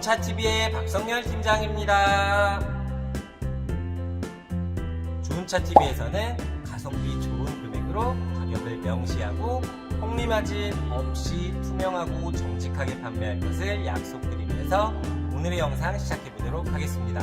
좋은차TV의 박성열 팀장입니다. 좋은차TV에서는 가성비 좋은 금액으로 가격을 명시하고 폭리마진 없이 투명하고 정직하게 판매할 것을 약속드리면서 오늘의 영상 시작해 보도록 하겠습니다.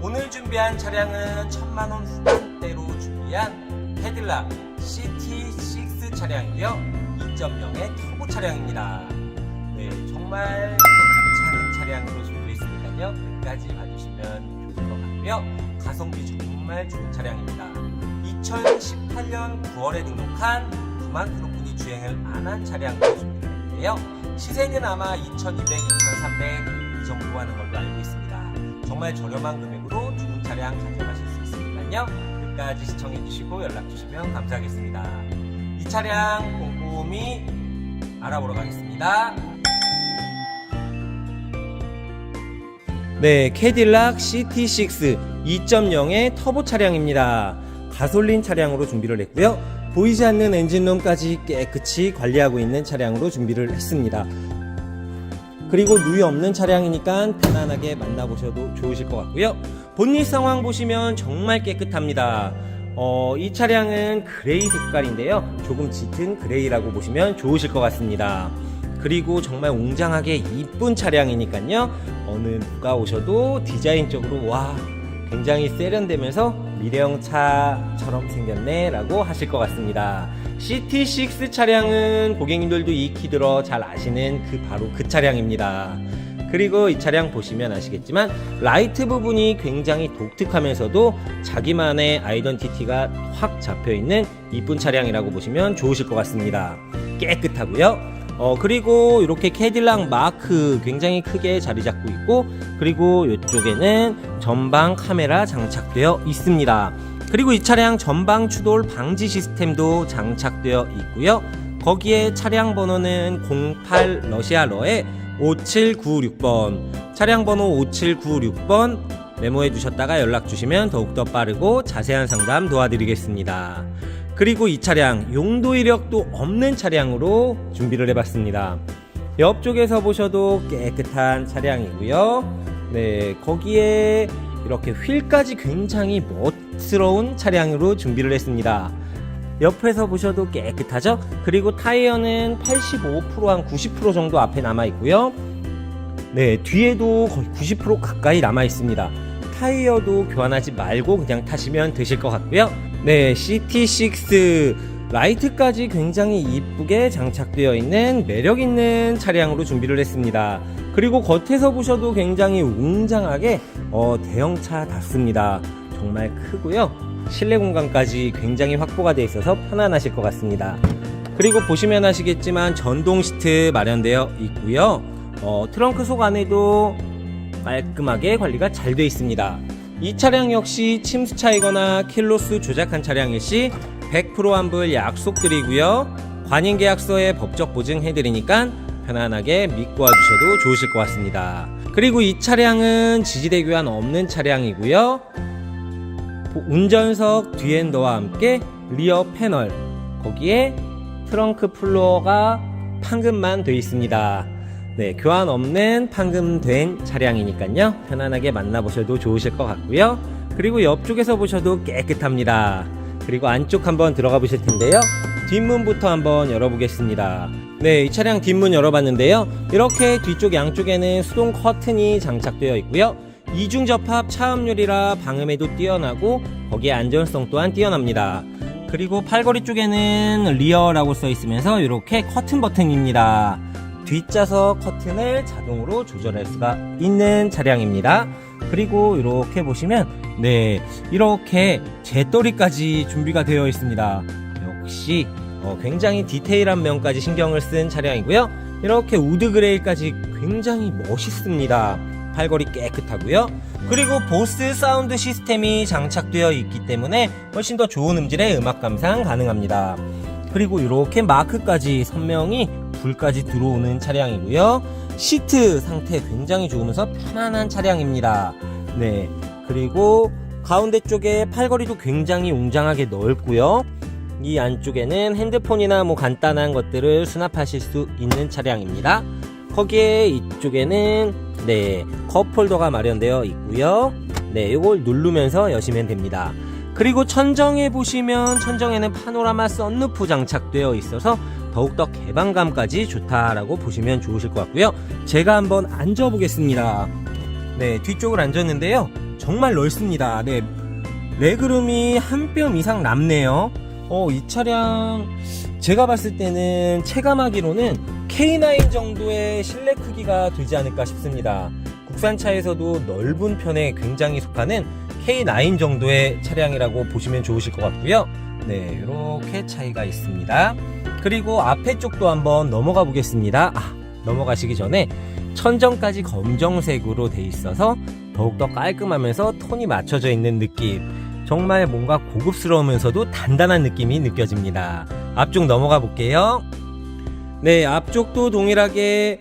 오늘 준비한 차량은 천만원 후반대로 준비한 헤들락 CT6 차량이고요. 2.0의 터보 차량입니다. 네, 정말 차량으로 준비했으니까요. 끝까지 봐주시면 좋을 것 같고요. 가성비 정말 좋은 차량입니다. 2018년 9월에 등록한 9만 킬로분이 주행을 안 한 차량으로 준비했는데요. 시세는 아마 2,200, 2,300 이 정도 하는 걸로 알고 있습니다. 정말 저렴한 금액으로 좋은 차량 가져가실 수 있으니까요. 끝까지 시청해주시고 연락주시면 감사하겠습니다. 이 차량 꼼꼼히 알아보러 가겠습니다. 네, 캐딜락 CT6 2.0의 터보 차량입니다. 가솔린 차량으로 준비를 했고요. 보이지 않는 엔진룸까지 깨끗이 관리하고 있는 차량으로 준비를 했습니다. 그리고 누이 없는 차량이니까 편안하게 만나보셔도 좋으실 것 같고요. 본닛 상황 보시면 정말 깨끗합니다. 어, 이 차량은 그레이 색깔인데요. 조금 짙은 그레이라고 보시면 좋으실 것 같습니다. 그리고 정말 웅장하게 이쁜 차량이니까요. 어느 누가 오셔도 디자인적으로 와 굉장히 세련되면서 미래형 차처럼 생겼네 라고 하실 것 같습니다. CT6 차량은 고객님들도 익히 들어 잘 아시는 그 바로 그 차량입니다. 그리고 이 차량 보시면 아시겠지만 라이트 부분이 굉장히 독특하면서도 자기만의 아이덴티티가 확 잡혀 있는 이쁜 차량이라고 보시면 좋으실 것 같습니다. 깨끗하고요. 어 그리고 이렇게 캐딜락 마크 굉장히 크게 자리 잡고 있고 그리고 이쪽에는 전방 카메라 장착되어 있습니다. 그리고 이 차량 전방 추돌 방지 시스템도 장착되어 있고요. 거기에 차량 번호는 08 러시아러에 5796번 차량 번호 5796번 메모해 두셨다가 연락 주시면 더욱더 빠르고 자세한 상담 도와드리겠습니다. 그리고 이 차량 용도 이력도 없는 차량으로 준비를 해봤습니다. 옆쪽에서 보셔도 깨끗한 차량이고요. 네, 거기에 이렇게 휠까지 굉장히 멋스러운 차량으로 준비를 했습니다. 옆에서 보셔도 깨끗하죠? 그리고 타이어는 85%한 90% 정도 앞에 남아 있고요. 네, 뒤에도 거의 90% 가까이 남아 있습니다. 타이어도 교환하지 말고 그냥 타시면 되실 것 같고요. 네, CT6 라이트까지 굉장히 이쁘게 장착되어 있는 매력 있는 차량으로 준비를 했습니다. 그리고 겉에서 보셔도 굉장히 웅장하게 어, 대형차답습니다. 정말 크고요. 실내 공간까지 굉장히 확보가 되어 있어서 편안하실 것 같습니다. 그리고 보시면 아시겠지만 전동 시트 마련되어 있고요. 어, 트렁크 속 안에도 깔끔하게 관리가 잘 되어 있습니다. 이 차량 역시 침수 차이거나 킬로수 조작한 차량일 시 100% 환불 약속드리고요. 관인 계약서에 법적 보증해드리니까 편안하게 믿고 와주셔도 좋으실 것 같습니다. 그리고 이 차량은 지지대 교환 없는 차량이고요. 운전석 뒤엔더와 함께 리어 패널 거기에 트렁크 플로어가 판금만 되어 있습니다. 네, 교환 없는 판금된 차량이니까요. 편안하게 만나보셔도 좋으실 것 같고요. 그리고 옆쪽에서 보셔도 깨끗합니다. 그리고 안쪽 한번 들어가 보실 텐데요. 뒷문부터 한번 열어보겠습니다. 네, 이 차량 뒷문 열어봤는데요. 이렇게 뒤쪽 양쪽에는 수동 커튼이 장착되어 있고요. 이중 접합 차음률이라 방음에도 뛰어나고 거기에 안전성 또한 뛰어납니다. 그리고 팔걸이 쪽에는 리어라고 써 있으면서 이렇게 커튼 버튼입니다. 뒷좌석 커튼을 자동으로 조절할 수가 있는 차량입니다. 그리고 이렇게 보시면 네 이렇게 재떨이까지 준비가 되어 있습니다. 역시 어, 굉장히 디테일한 면까지 신경을 쓴 차량이고요. 이렇게 우드 그레이까지 굉장히 멋있습니다. 팔걸이 깨끗하고요. 그리고 보스 사운드 시스템이 장착되어 있기 때문에 훨씬 더 좋은 음질의 음악 감상 가능합니다. 그리고 이렇게 마크까지 선명히 불까지 들어오는 차량이고요. 시트 상태 굉장히 좋으면서 편안한 차량입니다. 네. 그리고 가운데 쪽에 팔걸이도 굉장히 웅장하게 넓고요. 이 안쪽에는 핸드폰이나 뭐 간단한 것들을 수납하실 수 있는 차량입니다. 거기에 이쪽에는 네, 컵 홀더가 마련되어 있고요. 네, 이걸 누르면서 여시면 됩니다. 그리고 천정에 보시면 천정에는 파노라마 썬루프 장착되어 있어서 더욱더 개방감까지 좋다라고 보시면 좋으실 것 같고요. 제가 한번 앉아 보겠습니다. 네, 뒤쪽을 앉았는데요. 정말 넓습니다. 네, 레그룸이 한 뼘 이상 남네요. 어, 이 차량 제가 봤을 때는 체감하기로는 K9 정도의 실내 크기가 되지 않을까 싶습니다. 국산차에서도 넓은 편에 굉장히 속하는 K9 정도의 차량이라고 보시면 좋으실 것 같고요. 네, 이렇게 차이가 있습니다. 그리고 앞에 쪽도 한번 넘어가 보겠습니다. 아, 넘어가시기 전에 천정까지 검정색으로 돼 있어서 더욱더 깔끔하면서 톤이 맞춰져 있는 느낌. 정말 뭔가 고급스러우면서도 단단한 느낌이 느껴집니다. 앞쪽 넘어가 볼게요. 네, 앞쪽도 동일하게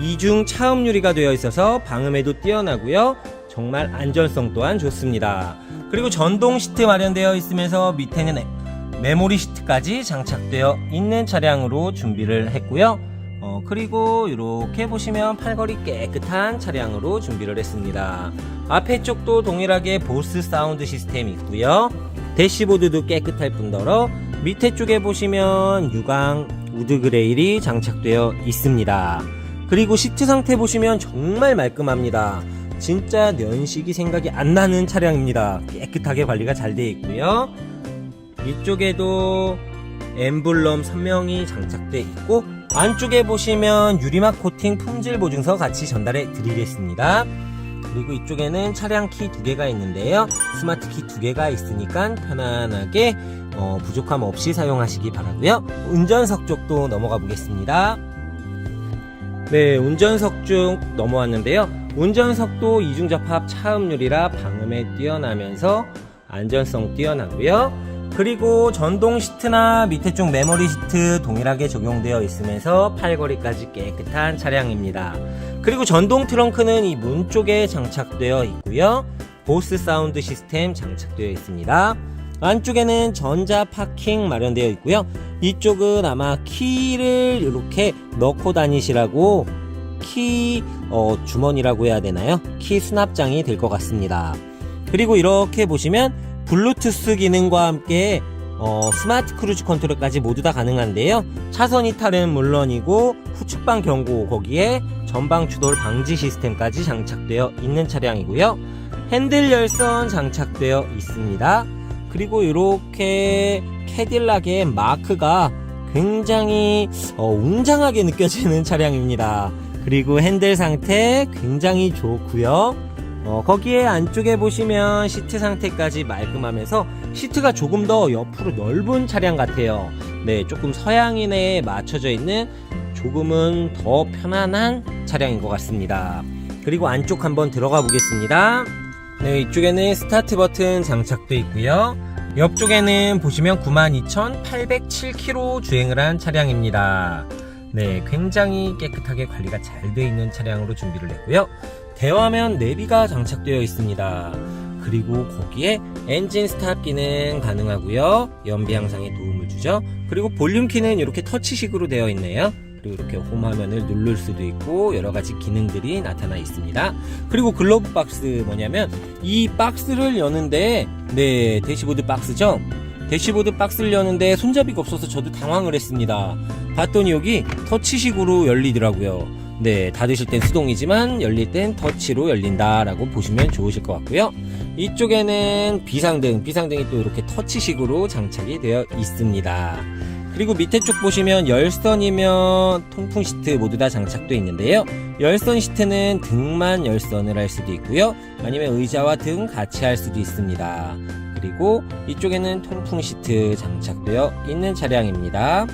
이중 차음 유리가 되어 있어서 방음에도 뛰어나고요. 정말 안전성 또한 좋습니다. 그리고 전동 시트 마련되어 있으면서 밑에는 메모리 시트까지 장착되어 있는 차량으로 준비를 했고요. 어, 그리고 이렇게 보시면 팔걸이 깨끗한 차량으로 준비를 했습니다. 앞에 쪽도 동일하게 보스 사운드 시스템이 있고요. 대시보드도 깨끗할 뿐더러 밑에 쪽에 보시면 유광 우드 그레일이 장착되어 있습니다. 그리고 시트 상태 보시면 정말 말끔합니다. 진짜 연식이 생각이 안 나는 차량입니다. 깨끗하게 관리가 잘 되어 있고요. 이쪽에도 엠블럼 선명이 장착되어 있고 안쪽에 보시면 유리막 코팅 품질 보증서 같이 전달해 드리겠습니다. 그리고 이쪽에는 차량 키 두 개가 있는데요. 스마트 키 두 개가 있으니까 편안하게 어, 부족함 없이 사용하시기 바라고요. 운전석 쪽도 넘어가 보겠습니다. 네, 운전석 쪽 넘어왔는데요. 운전석도 이중접합 차음률이라 방음에 뛰어나면서 안전성 뛰어나고요. 그리고 전동 시트나 밑에 쪽 메모리 시트 동일하게 적용되어 있으면서 팔걸이까지 깨끗한 차량입니다. 그리고 전동 트렁크는 이 문 쪽에 장착되어 있고요. 보스 사운드 시스템 장착되어 있습니다. 안쪽에는 전자 파킹 마련되어 있고요. 이쪽은 아마 키를 이렇게 넣고 다니시라고 키 어, 주머니라고 해야 되나요? 키 수납장이 될 것 같습니다. 그리고 이렇게 보시면 블루투스 기능과 함께 어, 스마트 크루즈 컨트롤까지 모두 다 가능한데요. 차선 이탈은 물론이고 후측방 경고 거기에 전방 추돌 방지 시스템까지 장착되어 있는 차량이고요. 핸들 열선 장착되어 있습니다. 그리고 이렇게 캐딜락의 마크가 굉장히 어, 웅장하게 느껴지는 차량입니다. 그리고 핸들 상태 굉장히 좋고요. 어, 거기에 안쪽에 보시면 시트 상태까지 말끔하면서 시트가 조금 더 옆으로 넓은 차량 같아요. 네, 조금 서양인에 맞춰져 있는 조금은 더 편안한 차량인 것 같습니다. 그리고 안쪽 한번 들어가 보겠습니다. 네, 이쪽에는 스타트 버튼 장착되어 있고요. 옆쪽에는 보시면 92,807km 주행을 한 차량입니다. 네, 굉장히 깨끗하게 관리가 잘 되어 있는 차량으로 준비를 했고요. 대화면 내비가 장착되어 있습니다. 그리고 거기에 엔진 스탑 기능 가능하고요. 연비 향상에 도움을 주죠. 그리고 볼륨 키는 이렇게 터치식으로 되어 있네요. 그리고 이렇게 홈 화면을 누를 수도 있고 여러 가지 기능들이 나타나 있습니다. 그리고 글로브 박스 뭐냐면 이 박스를 여는데 네 대시보드 박스죠. 대시보드 박스를 여는데 손잡이가 없어서 저도 당황을 했습니다. 봤더니 여기 터치식으로 열리더라고요. 네, 닫으실 땐 수동이지만 열릴 땐 터치로 열린다라고 보시면 좋으실 것 같고요. 이쪽에는 비상등, 비상등이 또 이렇게 터치식으로 장착이 되어 있습니다. 그리고 밑에 쪽 보시면 열선이면 통풍 시트 모두 다 장착되어 있는데요. 열선 시트는 등만 열선을 할 수도 있고요. 아니면 의자와 등 같이 할 수도 있습니다. 그리고 이쪽에는 통풍 시트 장착되어 있는 차량입니다.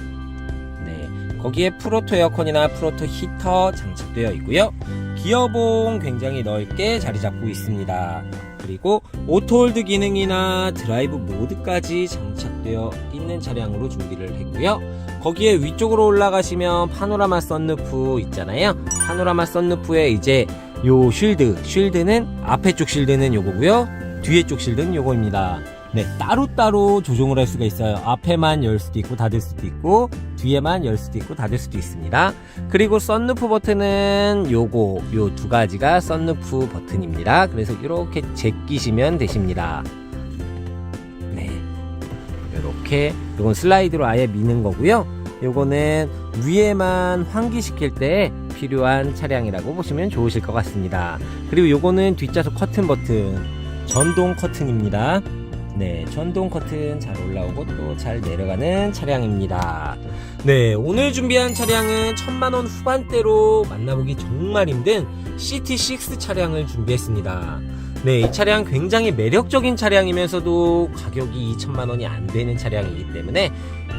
네, 거기에 프로토 에어컨이나 프로토 히터 장착되어 있고요. 기어봉 굉장히 넓게 자리 잡고 있습니다. 그리고 오토홀드 기능이나 드라이브 모드까지 장착되어 있는 차량으로 준비를 했고요. 거기에 위쪽으로 올라가시면 파노라마 썬루프 있잖아요. 파노라마 썬루프에 이제 요 쉴드, 쉴드는 앞에 쪽 쉴드는 요거고요. 뒤에 쪽 실드는 요거입니다. 네, 따로따로 조종을 할 수가 있어요. 앞에만 열 수도 있고 닫을 수도 있고 뒤에만 열 수도 있고 닫을 수도 있습니다. 그리고 썬루프 버튼은 요거 요 두 가지가 썬루프 버튼입니다. 그래서 이렇게 제끼시면 되십니다. 네. 이렇게 요건 슬라이드로 아예 미는 거고요. 요거는 위에만 환기시킬 때 필요한 차량이라고 보시면 좋으실 것 같습니다. 그리고 요거는 뒷좌석 커튼 버튼 전동 커튼입니다. 네, 전동 커튼 잘 올라오고 또 잘 내려가는 차량입니다. 네, 오늘 준비한 차량은 천만원 후반대로 만나보기 정말 힘든 CT6 차량을 준비했습니다. 네, 이 차량 굉장히 매력적인 차량이면서도 가격이 2천만원이 안 되는 차량이기 때문에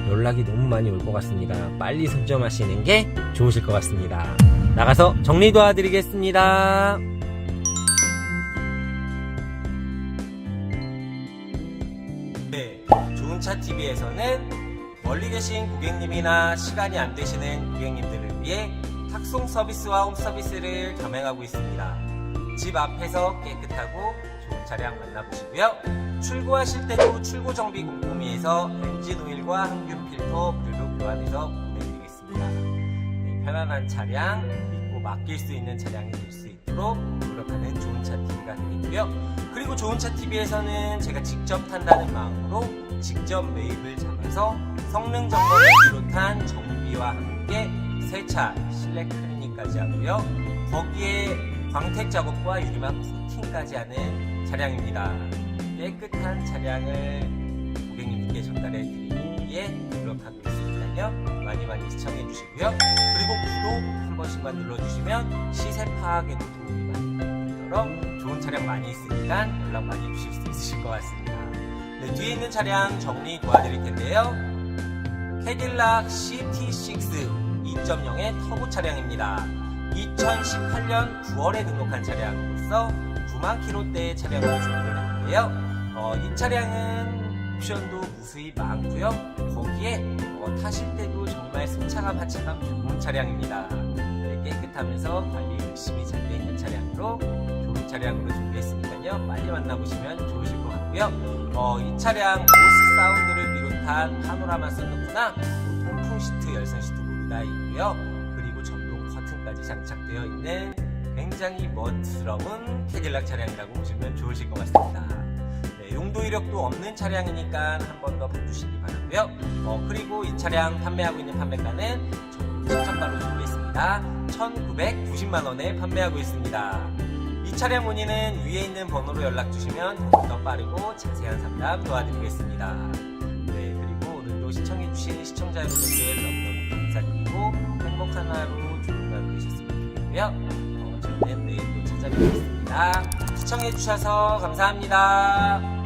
연락이 너무 많이 올 것 같습니다. 빨리 선점하시는 게 좋으실 것 같습니다. 나가서 정리 도와드리겠습니다. 좋은차 TV에서는 멀리 계신 고객님이나 시간이 안 되시는 고객님들을 위해 탁송 서비스와 홈 서비스를 겸행하고 있습니다. 집 앞에서 깨끗하고 좋은 차량 만나보시고요. 출고하실 때도 출고 정비 꼼꼼히해서 엔진 오일과 항균 필터 무료로 교환해서 보내드리겠습니다. 네, 편안한 차량 믿고 맡길 수 있는 차량이 될 수 있도록 노력하는 좋은 차 TV가 되겠고요. 그리고 좋은 차 TV에서는 제가 직접 탄다는 마음으로 직접 매입을 잡아서 성능 점검을 비롯한 정비와 함께 세차, 실내 클리닝까지 하고요. 거기에 광택 작업과 유리막 코팅까지 하는 차량입니다. 깨끗한 차량을 고객님께 전달해 드리기 위해 노력하고 있으니까요. 많이 많이 시청해 주시고요. 그리고 구독 한 번씩만 눌러주시면 시세 파악에도 도움이 많이 되도록 좋은 차량 많이 있으니까 연락 많이 주실 수 있으실 것 같습니다. 네, 뒤에 있는 차량 정리 도와드릴 텐데요. 캐딜락 CT6 2.0의 터보 차량입니다. 2018년 9월에 등록한 차량으로서 9만 킬로대의 차량으로 준비를 했는데요. 어, 이 차량은 옵션도 무수히 많고요. 거기에 어, 타실 때도 정말 승차감, 하차감 좋은 차량입니다. 네, 깨끗하면서 관리 열심히 잘 돼 있는 차량으로 좋은 차량으로 준비했으니까요. 빨리 만나보시면 좋으실 것 같 고요. 어, 이 차량 보스 사운드를 비롯한 파노라마 썬루프나 통풍 시트, 열선 시트 모두 다 있고요. 그리고 전동 커튼까지 장착되어 있는 굉장히 멋스러운 캐딜락 차량이라고 보시면 좋으실 것 같습니다. 네, 용도 이력도 없는 차량이니까 한 번 더 봐주시기 바라고요. 어, 그리고 이 차량 판매하고 있는 판매가는 적정가로 준비했습니다. 1,990만 원에 판매하고 있습니다. 이 차량 문의는 위에 있는 번호로 연락 주시면 더 빠르고 자세한 상담 도와드리겠습니다. 네, 그리고 오늘도 시청해주신 시청자 여러분들 너무너무 감사드리고 행복한 하루 좋은 하루 되셨으면 좋겠고요. 어, 저는 내일 또 찾아뵙겠습니다. 시청해주셔서 감사합니다.